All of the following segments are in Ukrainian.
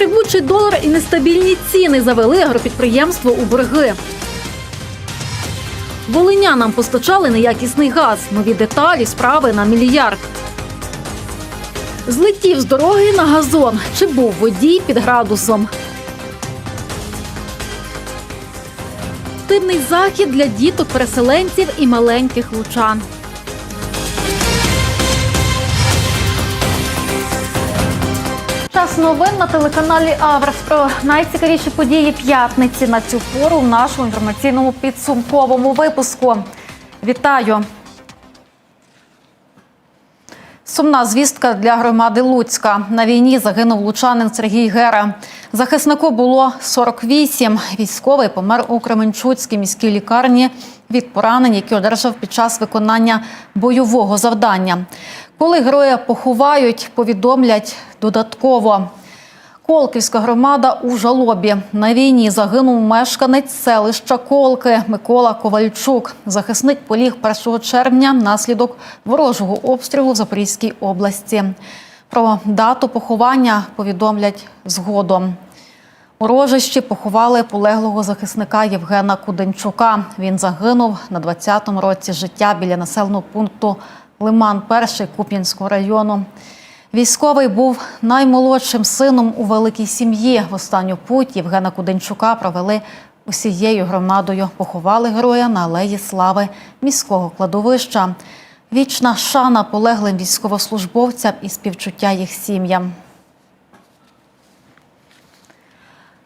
Стрибучий долар і нестабільні ціни завели агропідприємство у борги. Волинянам постачали неякісний газ, нові деталі, справи на мільярд. Злетів з дороги на газон. Чи був водій під градусом? Активний захід для діток, переселенців і маленьких лучан. Час новин на телеканалі Аврас про найцікавіші події п'ятниці на цю пору в нашому інформаційному підсумковому випуску. Вітаю! Сумна звістка для громади Луцька. На війні загинув лучанин Сергій Гера. Захиснику було 48. Військовий помер у Кременчуцькій міській лікарні від поранень, які одержав під час виконання бойового завдання. Коли героя поховають, повідомлять додатково. Колківська громада у жалобі. На війні загинув мешканець селища Колки Микола Ковальчук. Захисник поліг 1 червня внаслідок ворожого обстрілу в Запорізькій області. Про дату поховання повідомлять згодом. У рожищі поховали полеглого захисника Євгена Куденчука. Він загинув на 20-му році життя біля населеного пункту Лиман, перший Куп'янського району. Військовий був наймолодшим сином у великій сім'ї. В останню путь Євгена Куденчука провели усією громадою. Поховали героя на алеї слави міського кладовища. Вічна шана полеглим військовослужбовцям і співчуття їх сім'ям.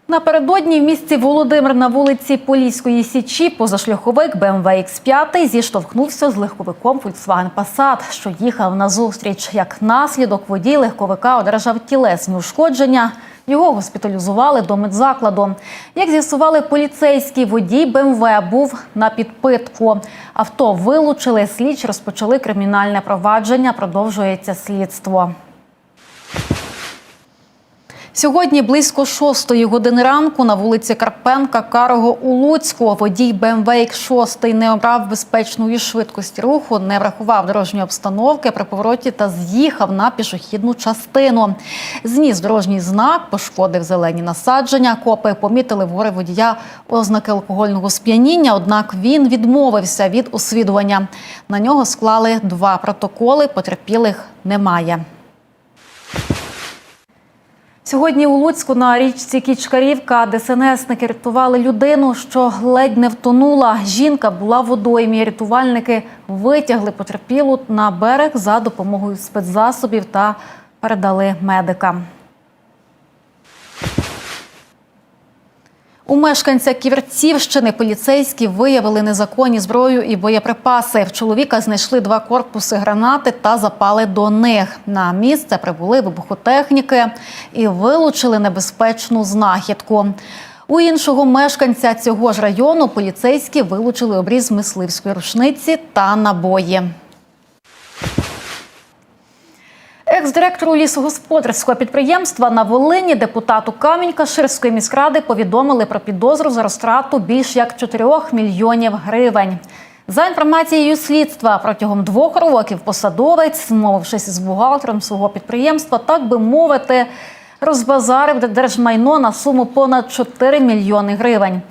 Напередодні в місті Володимир на вулиці Поліської Січі позашляховик BMW X5 зіштовхнувся з легковиком Volkswagen Passat, що їхав на зустріч. Як наслідок водій легковика одержав тілесні ушкодження. Його госпіталізували до медзакладу. Як з'ясували поліцейські, водій БМВ був на підпитку. Авто вилучили, слідчі розпочали кримінальне провадження. Продовжується слідство. Сьогодні близько шостої години ранку на вулиці Карпенка Карого у Луцьку водій БМВ X6 не обрав безпечної швидкості руху, не врахував дорожньої обстановки при повороті та з'їхав на пішохідну частину. Зніс дорожній знак, пошкодив зелені насадження. Копи помітили в гори водія ознаки алкогольного сп'яніння, однак він відмовився від освідування. На нього склали два протоколи, потерпілих немає. Сьогодні у Луцьку на річці Кічкарівка ДСНСники рятували людину, що ледь не втонула. Жінка була водоймі. Рятувальники витягли потерпілу на берег за допомогою спецзасобів та передали медикам. У мешканця Ківерцівщини поліцейські виявили незаконні зброю і боєприпаси. В чоловіка знайшли два корпуси гранати та запали до них. На місце прибули вибухотехніки і вилучили небезпечну знахідку. У іншого мешканця цього ж району поліцейські вилучили обріз мисливської рушниці та набої. Екс-директору лісогосподарського підприємства на Волині депутату Камінь-Каширської міськради повідомили про підозру за розтрату більш як 4 мільйонів гривень. За інформацією слідства, протягом двох років посадовець, змовившись з бухгалтером свого підприємства, так би мовити, розбазарив держмайно на суму понад 4 мільйони гривень.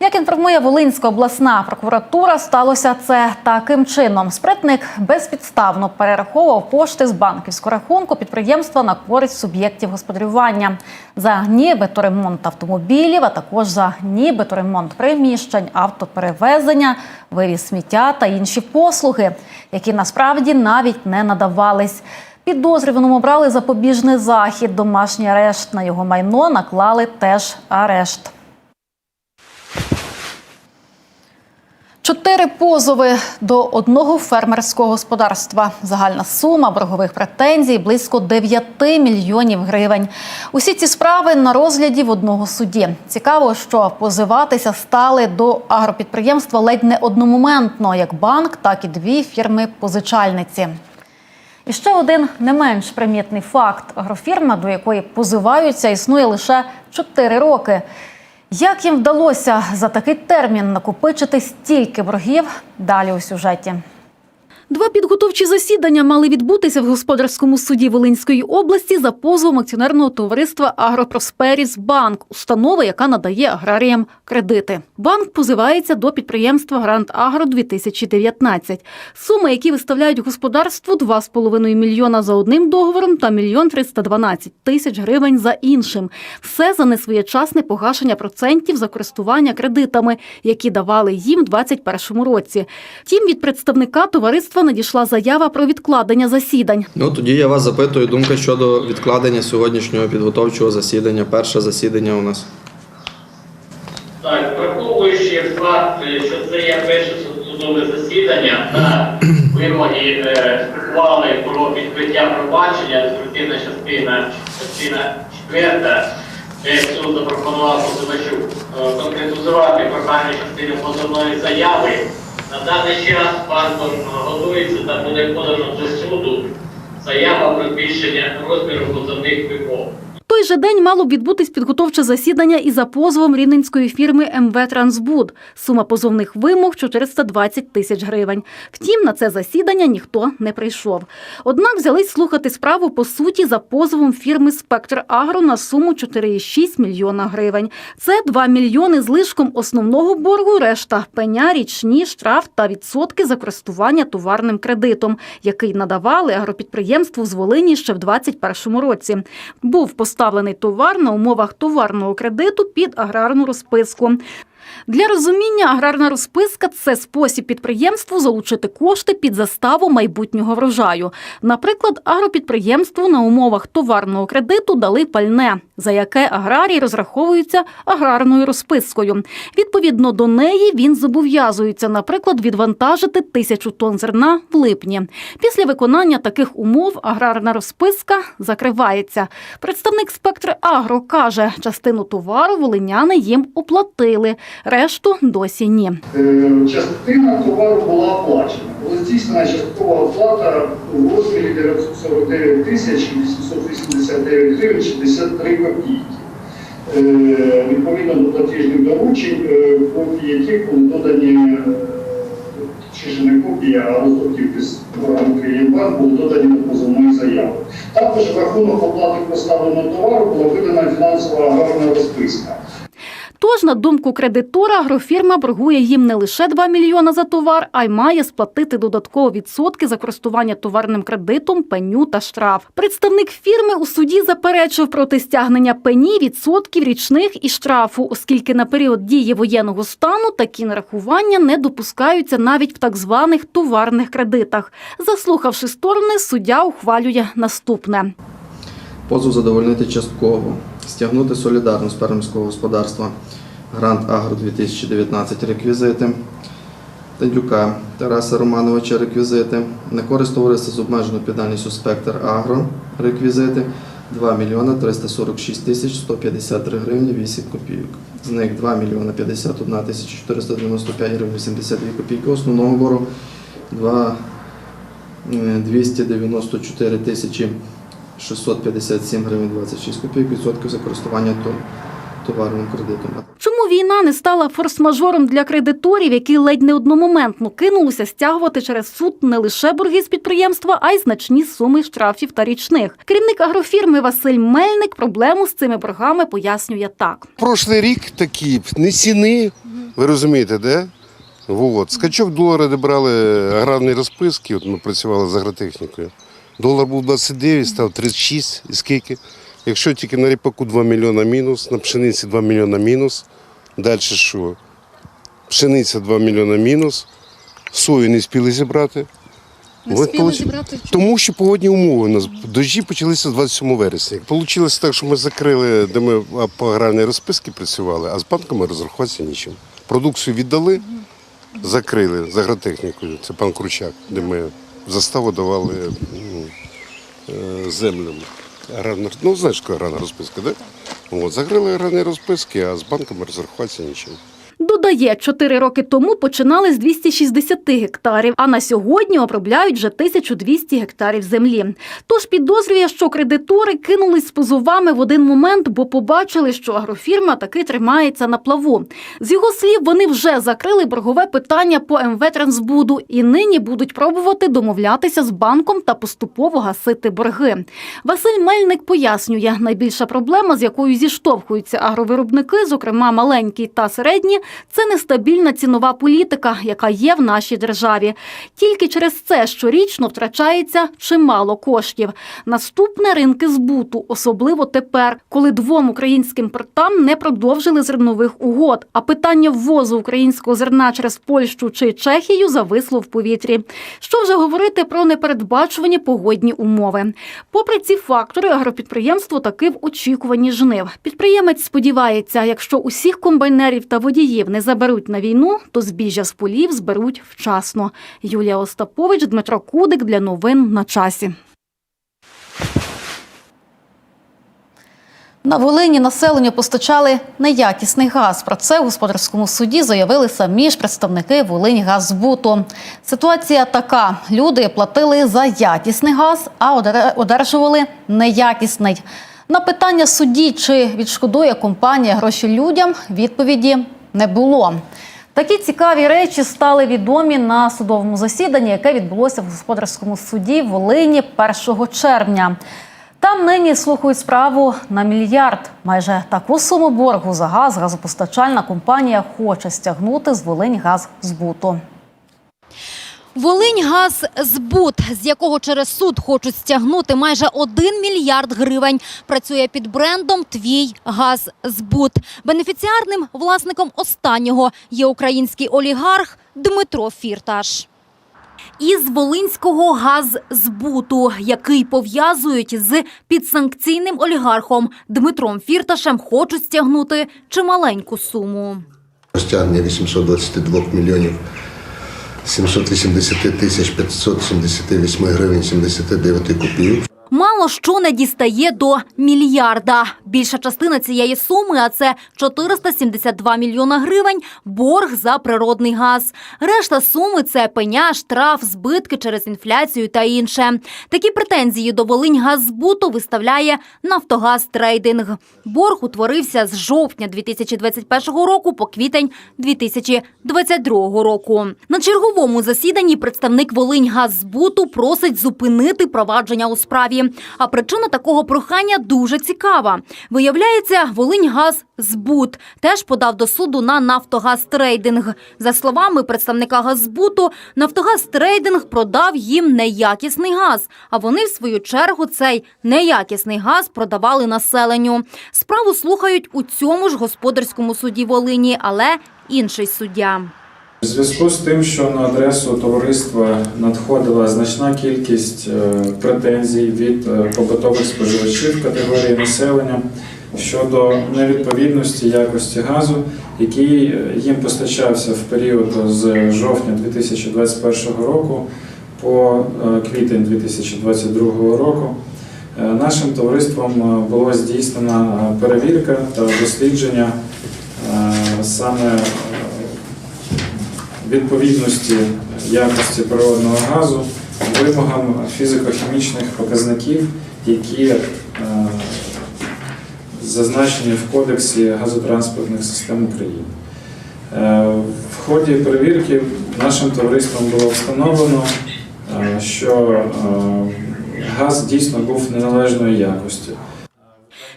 Як інформує Волинська обласна прокуратура, сталося це таким чином. Спритник безпідставно перераховував кошти з банківського рахунку підприємства на користь суб'єктів господарювання за нібито ремонт автомобілів, а також за нібито ремонт приміщень, автоперевезення, вивіз сміття та інші послуги, які насправді навіть не надавались. Підозрюваному брали запобіжний захід, домашній арешт на його майно наклали теж арешт. Чотири позови до одного фермерського господарства. Загальна сума боргових претензій близько 9 мільйонів гривень. Усі ці справи на розгляді в одного суді. Цікаво, що позиватися стали до агропідприємства ледь не одномоментно, як банк, так і дві фірми-позичальниці. І ще один не менш примітний факт: агрофірма, до якої позиваються, існує лише 4 роки. Як їм вдалося за такий термін накопичити стільки боргів? Далі у сюжеті. Два підготовчі засідання мали відбутися в господарському суді Волинської області за позовом акціонерного товариства Агропросперіс Банк, установи, яка надає аграріям кредити. Банк позивається до підприємства Грант Агро 2019. Суми, які виставляють господарству 2,5 мільйона за одним договором та мільйон 312 тисяч гривень за іншим. Все за несвоєчасне погашення процентів за користування кредитами, які давали їм у 2021 році. Втім, від представника товариства надійшла заява про відкладення засідань. Ну тоді я вас запитую думка щодо відкладення сьогоднішнього підготовчого засідання. Перше засідання у нас. Так, враховуючи факт, що це є перше судове засідання та вимоги е, ухвали про відкриття пробачення, адміністративна частина, частина четверта, де суд запропонував позивачу е, конкретизувати прохання частини позовної заяви. На даний час банком готується та буде подано до суду заява про збільшення розміру позовних вимог. Той же день мало б відбутись підготовче засідання і за позовом рівненської фірми МВ Трансбуд. Сума позовних вимог 420 тисяч гривень. Втім, на це засідання ніхто не прийшов. Однак взялись слухати справу по суті за позовом фірми Спектр Агро на суму 4,6 мільйона гривень. Це 2 мільйони з лишком основного боргу, решта пеня, річні, штраф та відсотки за користування товарним кредитом, який надавали агропідприємству з Волині ще в 2021 році. Був поставлений товар на умовах товарного кредиту під аграрну розписку. Для розуміння, аграрна розписка це спосіб підприємству залучити кошти під заставу майбутнього врожаю. Наприклад, агропідприємству на умовах товарного кредиту дали пальне, за яке аграрій розраховується аграрною розпискою. Відповідно до неї він зобов'язується, наприклад, відвантажити тисячу тонн зерна в липні. Після виконання таких умов аграрна розписка закривається. Представник спектри Агро каже, частину товару волиняни їм оплатили, решту досі ні. Е, Частина товару була оплачена. Була здійснена часткова оплата у розмірі 949 тисяч 889 гривень 63 копійки. Е, Відповідно до платіжних доручень, е, копії яких були додані, чи ж не копії, а роздруківки з програми «Київбанк» були додані до позовної заяви. Також в рахунок оплати поставленого товару була видана фінансова аграрна розписка. Тож, на думку кредитора, агрофірма боргує їм не лише 2 мільйона за товар, а й має сплатити додатково відсотки за користування товарним кредитом, пеню та штраф. Представник фірми у суді заперечив проти стягнення пені, відсотків річних і штрафу, оскільки на період дії воєнного стану такі нарахування не допускаються навіть в так званих товарних кредитах. Заслухавши сторони, суддя ухвалює наступне. Позов задовольнити частково. Стягнути солідарно з фермерського господарства Грант Агро 2019 реквізити. Тадюка Тараса Романовича реквізити. На користь з обмеженою піддальністю Спектр Агро реквізити 2 мільйона 346 тисяч 153 гривні 8 копійок. З них 2 мільйона 51 тисяча 495 гривень 82 копійки основного боргу, 2 е, 294 тисячі 657 гривень 26 копійок відсотків за користування то- товарним кредитом. Чому війна не стала форс-мажором для кредиторів, які ледь не одномоментно кинулися стягувати через суд не лише борги з підприємства, а й значні суми штрафів та річних? Керівник агрофірми Василь Мельник проблему з цими боргами пояснює так. Прошлий рік такі не ціни, ви розумієте, де? Вот. Скачок долара, де брали аграрні розписки, от ми працювали з агротехнікою. Долар був 29, став 36. І скільки? Якщо тільки на ріпаку 2 мільйона мінус, на пшениці 2 мільйона мінус. Далі що? Пшениця 2 мільйона мінус, сою не спіли зібрати. Не От спіли получ- зібрати Тому що погодні умови у нас дощі почалися 27 вересня. Получилося так, що ми закрили, де ми по аграрній розписки працювали, а з банками розрахуватися нічим. Продукцію віддали, закрили з агротехнікою. Це пан Кручак, де ми заставу давали ну, е. Аграрна, ну, знаєш, що аграрна розписка. Да? От, закрили аграрні розписки, а з банками розрахуватися нічим. До Додає, 4 роки тому починали з 260 гектарів, а на сьогодні обробляють вже 1200 гектарів землі. Тож підозрює, що кредитори кинулись з позовами в один момент, бо побачили, що агрофірма таки тримається на плаву. З його слів, вони вже закрили боргове питання по МВ Трансбуду і нині будуть пробувати домовлятися з банком та поступово гасити борги. Василь Мельник пояснює, найбільша проблема, з якою зіштовхуються агровиробники, зокрема маленькі та середні, це нестабільна цінова політика, яка є в нашій державі. Тільки через це щорічно втрачається чимало коштів. Наступне ринки збуту, особливо тепер, коли двом українським портам не продовжили зернових угод. А питання ввозу українського зерна через Польщу чи Чехію зависло в повітрі. Що вже говорити про непередбачувані погодні умови. Попри ці фактори, агропідприємство таки в очікуванні жнив. Підприємець сподівається, якщо усіх комбайнерів та водіїв не заберуть на війну, то збіжжя з полів зберуть вчасно. Юлія Остапович, Дмитро Кудик для новин на часі. На Волині населенню постачали неякісний газ. Про це у господарському суді заявили самі ж представники Волиньгазбуту. Ситуація така: люди платили за якісний газ, а одержували неякісний. На питання судді, чи відшкодує компанія гроші людям, відповіді не було. Такі цікаві речі стали відомі на судовому засіданні, яке відбулося в господарському суді Волині 1 червня. Там нині слухають справу на мільярд. Майже таку суму боргу за газ газопостачальна компанія хоче стягнути з Волиньгаззбуту. Волиньгаззбут, з якого через суд хочуть стягнути майже 1 мільярд гривень, працює під брендом Твій газзбут. Бенефіціарним власником останнього є український олігарх Дмитро Фірташ. Із Волинського газзбуту, який пов'язують з підсанкційним олігархом Дмитром Фірташем, хочуть стягнути чималеньку суму. Стягнення 822 мільйонів 780 тисяч 578 гривень 79 копійок. Мало що не дістає до мільярда. Більша частина цієї суми, а це 472 мільйона гривень, борг за природний газ. Решта суми це пеня, штраф, збитки через інфляцію та інше. Такі претензії до Волиньгазбуту виставляє Нафтогаз Трейдинг. Борг утворився з жовтня 2021 року по квітень 2022 року. На черговому засіданні представник Волиньгазбуту просить зупинити провадження у справі. А причина такого прохання дуже цікава. Виявляється, Волиньгазбут теж подав до суду на Нафтогазтрейдинг. За словами представника Газбуту, Нафтогазтрейдинг продав їм неякісний газ, а вони, в свою чергу, цей неякісний газ продавали населенню. Справу слухають у цьому ж господарському суді Волині, але інший суддя. У зв'язку з тим, що на адресу товариства надходила значна кількість е, претензій від е, побутових споживачів категорії населення щодо невідповідності якості газу, який е, їм постачався в період з жовтня 2021 року по квітень 2022 року. Нашим товариством було здійснена перевірка та дослідження саме відповідності якості природного газу вимогам фізико-хімічних показників, які е, зазначені в Кодексі газотранспортних систем України. Е, В ході перевірки нашим товариством було встановлено, е, що газ дійсно був неналежної якості.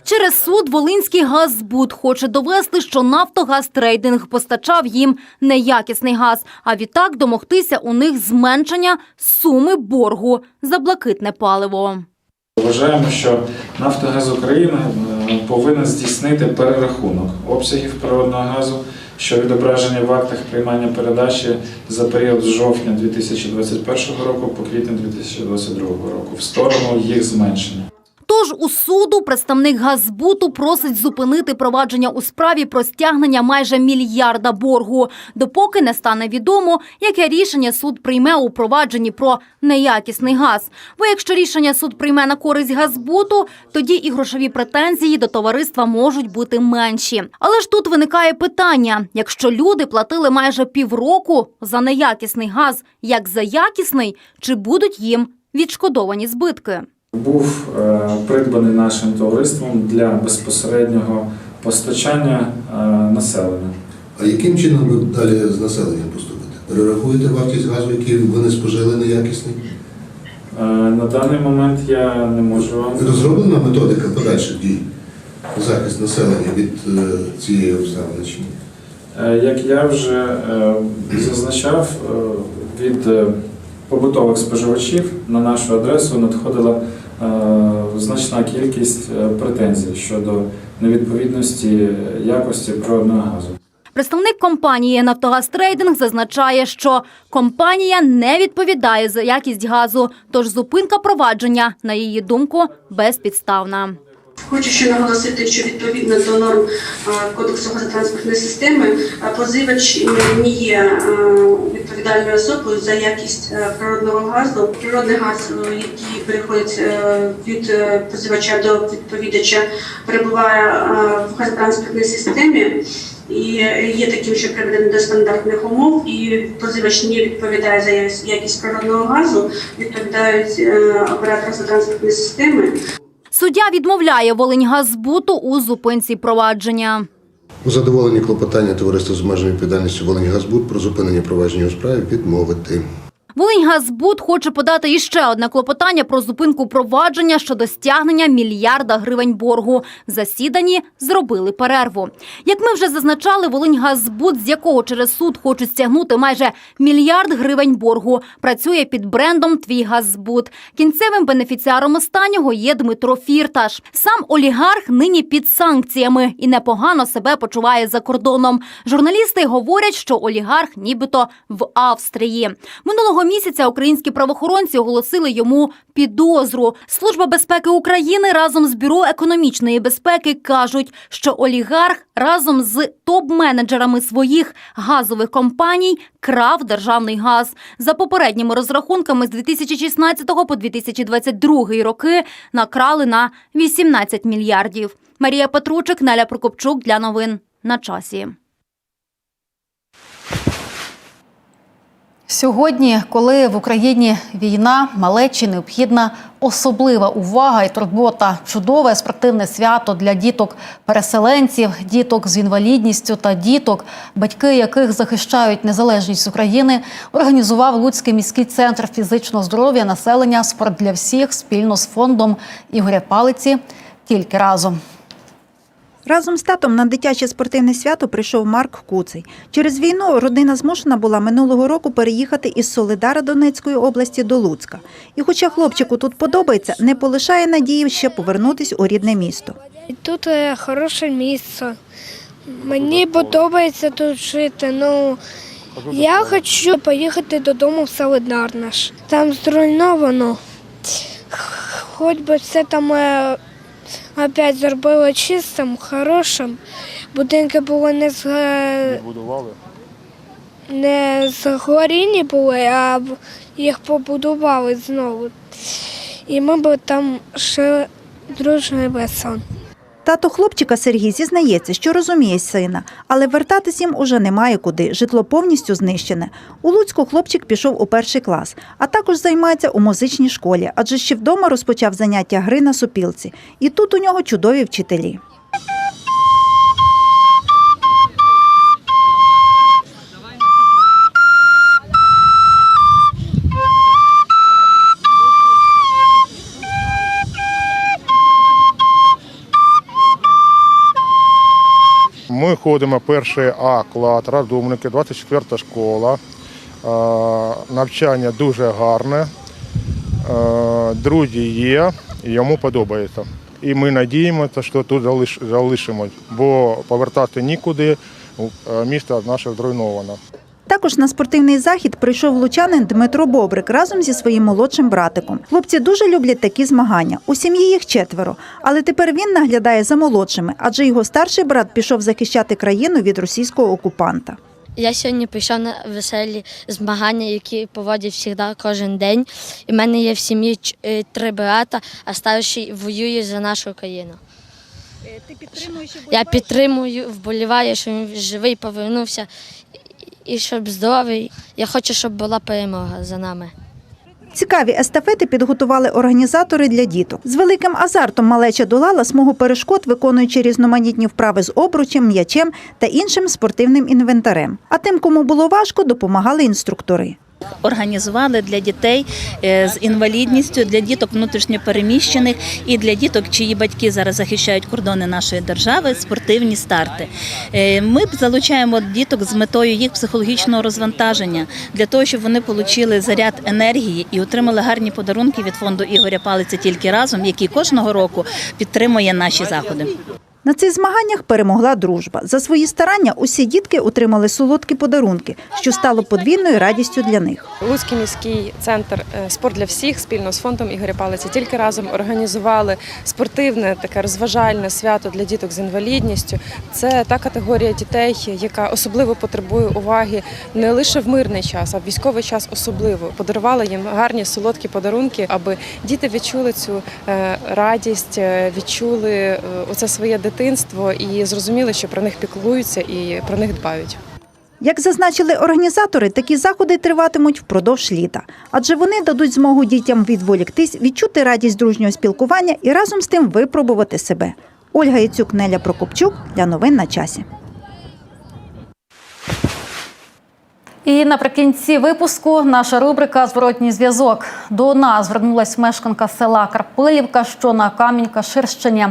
Через суд Волинський газзбут хоче довести, що Нафтогазтрейдинг постачав їм неякісний газ, а відтак домогтися у них зменшення суми боргу за блакитне паливо. Вважаємо, що Нафтогаз України е, повинен здійснити перерахунок обсягів природного газу, що відображені в актах приймання передачі за період з жовтня 2021 року по квітень 2022 року в сторону їх зменшення. Тож у суду представник Газбуту просить зупинити провадження у справі про стягнення майже мільярда боргу, допоки не стане відомо, яке рішення суд прийме у провадженні про неякісний газ. Бо якщо рішення суд прийме на користь Газбуту, тоді і грошові претензії до товариства можуть бути менші. Але ж тут виникає питання: якщо люди платили майже півроку за неякісний газ, як за якісний, чи будуть їм відшкодовані збитки? Був е, придбаний нашим товариством для безпосереднього постачання е, населення. А яким чином ви далі з населенням поступите? Перерахуєте вартість газу, який вони спожили неякісний? Е, На даний момент я не можу вам Розроблена методика подальших дій? Захист населення від цієї обставини чи ні? Як я вже зазначав, від побутових споживачів на нашу адресу надходила значна кількість е, претензій щодо невідповідності якості природного газу. Представник компанії Нафтогаз Трейдинг зазначає, що компанія не відповідає за якість газу, тож зупинка провадження, на її думку, безпідставна. Хочу ще наголосити, що відповідно до норм е, Кодексу газотранспортної системи е, позивач не є е, відповідальною особою за якість природного газу. Природний газ, який переходить від позивача до відповідача, перебуває в газотранспортній системі. І є таким, що приведений до стандартних умов, і позивач не відповідає за якість природного газу, відповідають оператор газотранспортної системи. Суддя відмовляє Волиньгазбуту у зупинці провадження. У задоволенні клопотання товариства з обмеженою відповідальністю Волиньгазбут про зупинення провадження у справі відмовити. Волиньгазбуд хоче подати іще одне клопотання про зупинку провадження щодо стягнення мільярда гривень боргу. В засіданні зробили перерву. Як ми вже зазначали, Волиньгазбуд, з якого через суд хочуть стягнути майже мільярд гривень боргу, працює під брендом Твій Газбуд. Кінцевим бенефіціаром останнього є Дмитро Фірташ. Сам олігарх нині під санкціями і непогано себе почуває за кордоном. Журналісти говорять, що олігарх нібито в Австрії. Минулого місяця українські правоохоронці оголосили йому підозру. Служба безпеки України разом з бюро економічної безпеки кажуть, що олігарх разом з топ-менеджерами своїх газових компаній крав державний газ. За попередніми розрахунками з 2016 по 2022 роки накрали на 18 мільярдів. Марія Петручик, Наля Прокопчук для новин на часі. Сьогодні, коли в Україні війна, малечі необхідна особлива увага і турбота, чудове спортивне свято для діток-переселенців, діток з інвалідністю та діток, батьки яких захищають незалежність України, організував Луцький міський центр фізичного здоров'я населення Спорт для всіх спільно з фондом Ігоря Палиці. Тільки разом. Разом з татом на дитяче спортивне свято прийшов Марк Куций. Через війну родина змушена була минулого року переїхати із Солидара Донецької області до Луцька. І хоча хлопчику тут подобається, не полишає надії ще повернутись у рідне місто. Тут е, хороше місце. Мені подобається тут жити. Ну я хочу поїхати додому в Солидар наш. Там зруйновано. Хоч би все там е, опять зробили чистим, хорошим. Будинки були не з не згорінні були, а їх побудували знову. І ми б там жили дружно і весело. Тато хлопчика Сергій зізнається, що розуміє сина, але вертатись їм уже немає куди. Житло повністю знищене. У Луцьку хлопчик пішов у перший клас, а також займається у музичній школі, адже ще вдома розпочав заняття гри на супілці. І тут у нього чудові вчителі. Ми ходимо перший А клад, радумники, 24-та школа. Навчання дуже гарне. Друзі є, йому подобається. І ми надіємося, що тут залиш- залишимось, бо повертати нікуди, е, місто наше зруйновано. Також на спортивний захід прийшов лучанин Дмитро Бобрик разом зі своїм молодшим братиком. Хлопці дуже люблять такі змагання. У сім'ї їх четверо, але тепер він наглядає за молодшими, адже його старший брат пішов захищати країну від російського окупанта. Я сьогодні пішов на веселі змагання, які поводять завжди кожен день. І в мене є в сім'ї е, три брата, а старший воює за нашу країну. Ти підтримуєш Я підтримую, вболіваю, що він живий повернувся і- щоб здоровий. Я хочу, щоб була перемога за нами. Цікаві естафети підготували організатори для діток. З великим азартом малеча долала смугу перешкод, виконуючи різноманітні вправи з обручем, м'ячем та іншим спортивним інвентарем. А тим, кому було важко, допомагали інструктори. Організували для дітей е, з інвалідністю, для діток внутрішньопереміщених і для діток, чиї батьки зараз захищають кордони нашої держави, спортивні старти. Е, Ми залучаємо діток з метою їх психологічного розвантаження для того, щоб вони отримали заряд енергії і отримали гарні подарунки від фонду Ігоря Палиця тільки разом, який кожного року підтримує наші заходи. На цих змаганнях перемогла дружба. За свої старання усі дітки отримали солодкі подарунки, що стало подвійною радістю для них. Луцький міський центр е, спорт для всіх спільно з фондом Ігоря Палиця тільки разом організували спортивне таке розважальне свято для діток з інвалідністю. Це та категорія дітей, яка особливо потребує уваги не лише в мирний час, а в військовий час особливо. Подарували їм гарні солодкі подарунки, аби діти відчули цю е, радість, е, відчули оце своє дитинство і зрозуміли, що про них піклуються і про них дбають. Як зазначили організатори, такі заходи триватимуть впродовж літа, адже вони дадуть змогу дітям відволіктись, відчути радість дружнього спілкування і разом з тим випробувати себе. Ольга Яцюк, Неля Прокопчук для новин на часі. І наприкінці випуску наша рубрика Зворотній зв'язок. До нас звернулась мешканка села Карпилівка, що на Камінь-Каширщині.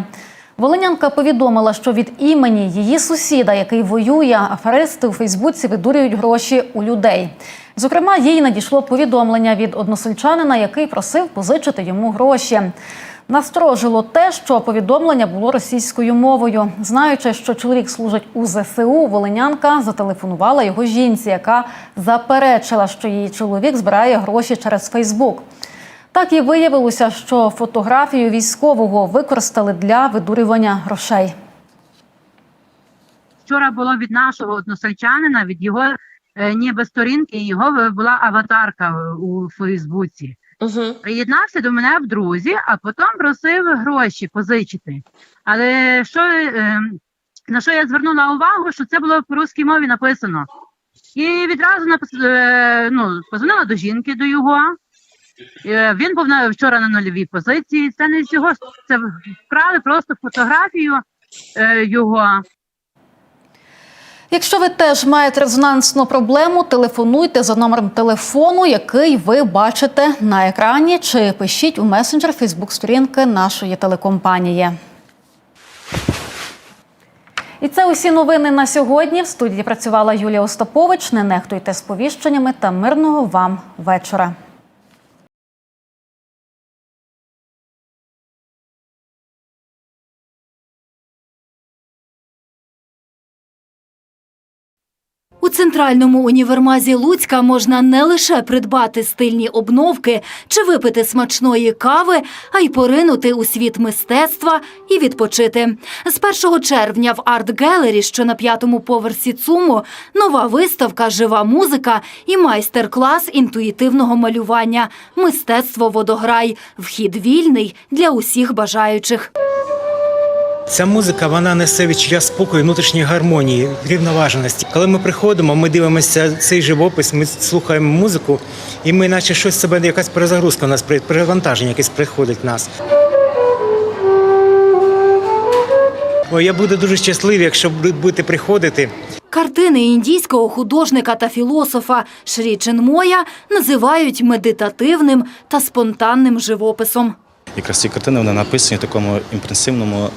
Волинянка повідомила, що від імені її сусіда, який воює, аферисти у Фейсбуці видурюють гроші у людей. Зокрема, їй надійшло повідомлення від односельчанина, який просив позичити йому гроші. Насторожило те, що повідомлення було російською мовою. Знаючи, що чоловік служить у ЗСУ, Волинянка зателефонувала його жінці, яка заперечила, що її чоловік збирає гроші через Фейсбук. Так і виявилося, що фотографію військового використали для видурювання грошей. Вчора було від нашого односельчанина, від його е, ніби сторінки, його була аватарка у Фейсбуці. Приєднався до мене в друзі, а потім просив гроші позичити. Але що, е, на що я звернула увагу, що це було по русській мові написано. І відразу напис, е, ну, позвонила до жінки до його. Е, Він був на вчора на нульовій позиції. Це не всього, це вкрали просто фотографію е, його. Якщо ви теж маєте резонансну проблему, телефонуйте за номером телефону, який ви бачите на екрані, чи пишіть у месенджер Фейсбук сторінки нашої телекомпанії. І це усі новини на сьогодні. В студії працювала Юлія Остапович. Не нехтуйте сповіщеннями та мирного вам вечора. У центральному універмазі Луцька можна не лише придбати стильні обновки чи випити смачної кави, а й поринути у світ мистецтва і відпочити. З 1 червня в Арт Гелері, що на п'ятому поверсі ЦУМу, нова виставка, жива музика і майстер-клас інтуїтивного малювання. Мистецтво водограй. Вхід вільний для усіх бажаючих. Ця музика вона несе відчуття спокою, внутрішньої гармонії, рівноваженості. Коли ми приходимо, ми дивимося цей живопис, ми слухаємо музику, і ми, наче щось себе, якась перезагрузка у нас перевантаження якесь приходить в нас. О, я буду дуже щасливий, якщо будете приходити. Картини індійського художника та філософа Шрі Чинмоя називають медитативним та спонтанним живописом. Якраз ці картини вони написані в такому імпресивному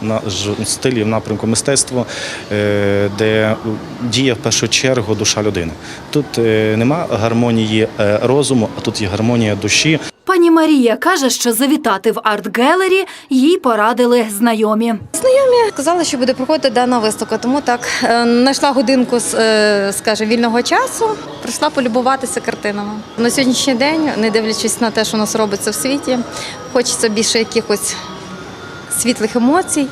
стилі в напрямку мистецтва, е, де діє в першу чергу душа людини. Тут е, нема гармонії е, розуму, а тут є гармонія душі. Пані Марія каже, що завітати в арт-гелері їй порадили знайомі. Знайомі сказали, що буде проходити дана виставка, тому так е, знайшла годинку е, скажімо, вільного часу, прийшла полюбуватися картинами. На сьогоднішній день, не дивлячись на те, що у нас робиться в світі, хочеться більше якихось світлих емоцій,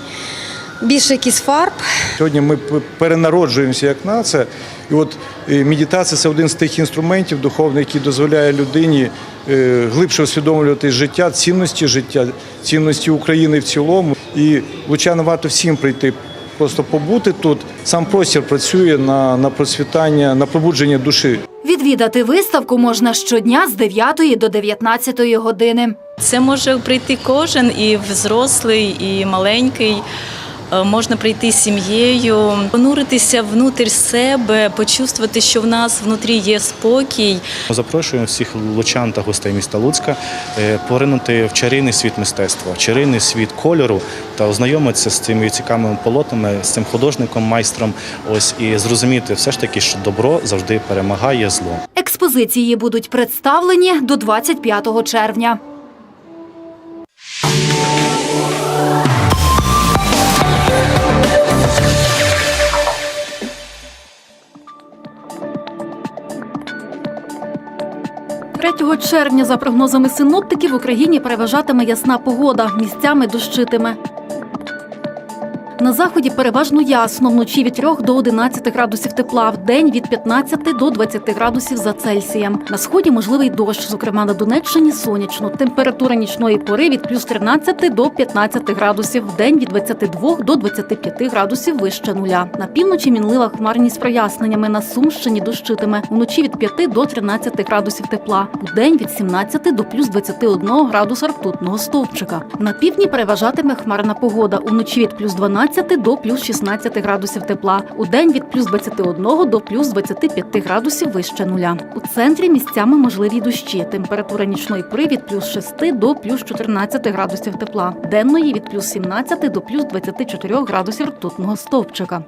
більше якихось фарб. Сьогодні ми перенароджуємося як нація, і от е, медитація це один з тих інструментів духовних, який дозволяє людині е, глибше усвідомлювати життя, цінності життя, цінності України в цілому. І лучано варто всім прийти. Просто побути тут, сам простір працює на, на процвітання, на пробудження душі. Відвідати виставку можна щодня з 9 до 19 години. Це може прийти кожен, і взрослий, і маленький. Е, Можна прийти з сім'єю, понуритися внутрь себе, почувствувати, що в нас внутрі є спокій. Запрошуємо всіх лучан та гостей міста Луцька е, поринути в чарівний світ мистецтва, чарівний світ кольору та ознайомитися з цими цікавими полотнами, з цим художником, майстром. Ось і зрозуміти все ж таки, що добро завжди перемагає зло. Експозиції будуть представлені до 25 червня. Третього червня, за прогнозами синоптиків, в Україні переважатиме ясна погода, місцями дощитиме. На заході переважно ясно, вночі від 3 до 11 градусів тепла, в день від 15 до 20 градусів за Цельсієм. На сході можливий дощ, зокрема на Донеччині сонячно. Температура нічної пори від плюс 13 до 15 градусів, в день від 22 до 25 градусів вище нуля. На півночі мінлива хмарність з проясненнями. На Сумщині дощитиме. Вночі від 5 до 13 градусів тепла, у день від 17 до плюс 21 градуса ртутного стовпчика. На півдні переважатиме хмарна погода. Уночі від плюс 12 до плюс 16 градусів тепла. У день від плюс 21 до плюс 25 градусів вище нуля. У центрі місцями можливі дощі. Температура нічної пори від плюс 6 до плюс 14 градусів тепла. Денної від плюс 17 до плюс 24 градусів ртутного стовпчика.